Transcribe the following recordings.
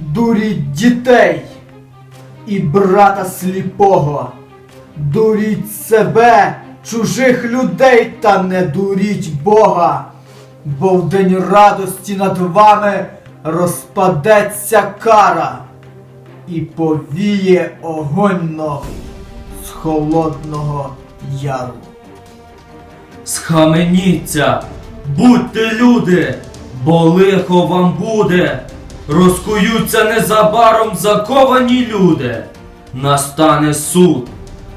Дуріть дітей і брата сліпого. Дуріть себе, чужих людей, та не дуріть Бога. Бо в день радості над вами розпадеться кара і повіє огонь новий з холодного яру. Схаменіться, будьте люди, бо лихо вам буде. Розкуються незабаром заковані люди. Настане суд,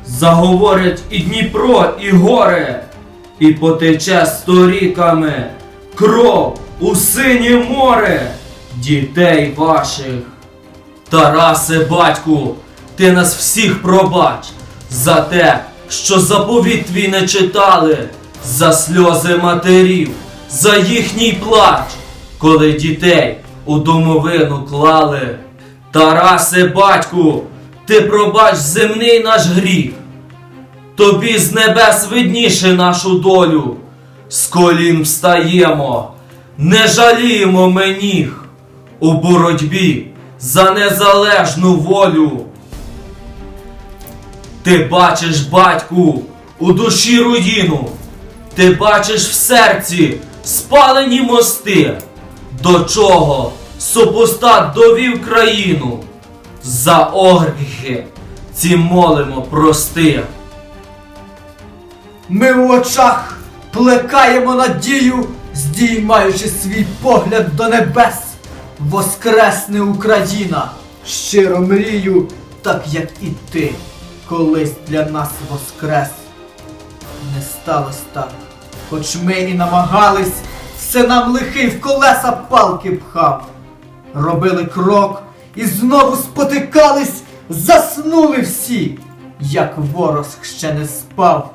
заговорять і Дніпро, і горе, і потече сторіками кров у синє море дітей ваших. Тарасе, батьку, ти нас всіх пробач за те, що заповіт твій не читали, за сльози матерів, за їхній плач, коли дітей у домовину клали. Тарасе, батьку, ти пробач земний наш гріх. Тобі з небес видніше нашу долю. З колін встаємо, не жаліємо ми ніг у боротьбі за незалежну волю. Ти бачиш, батьку, у душі руїну, ти бачиш в серці спалені мости, до чого супостат довів країну. За огріхи ці молимо прости. Ми в очах плекаємо надію, здіймаючи свій погляд до небес. Воскресне Україна, щиро мрію, так як і ти, колись для нас воскрес. Не сталося так, хоч ми і намагались, все нам лихий в колеса палки пхав. Робили крок і знову спотикались, заснули всі, як ворог ще не спав.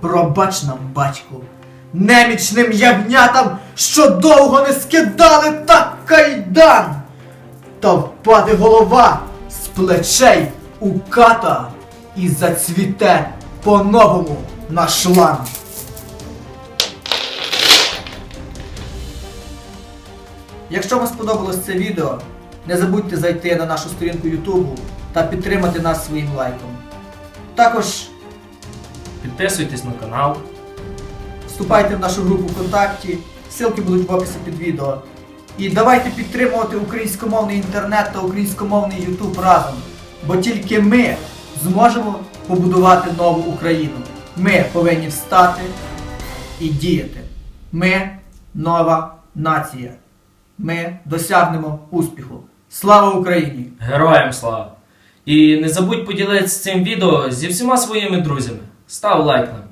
Пробач нам, батьку, немічним ягнятам, що довго не скидали так кайдан, та впаде голова з плечей у ката і зацвіте по-новому наш лан. Якщо вам сподобалось це відео, не забудьте зайти на нашу сторінку Ютубу та підтримати нас своїм лайком. Також Підписуйтесь на канал. Вступайте в нашу групу ВКонтакті, ссылки будуть в описі під відео. І давайте підтримувати українськомовний інтернет та українськомовний Ютуб разом. Бо тільки ми зможемо побудувати нову Україну. Ми повинні встати і діяти. Ми нова нація. Ми досягнемо успіху. Слава Україні! Героям слава! І не забудь поділитися цим відео зі всіма своїми друзями. Став лайк нам.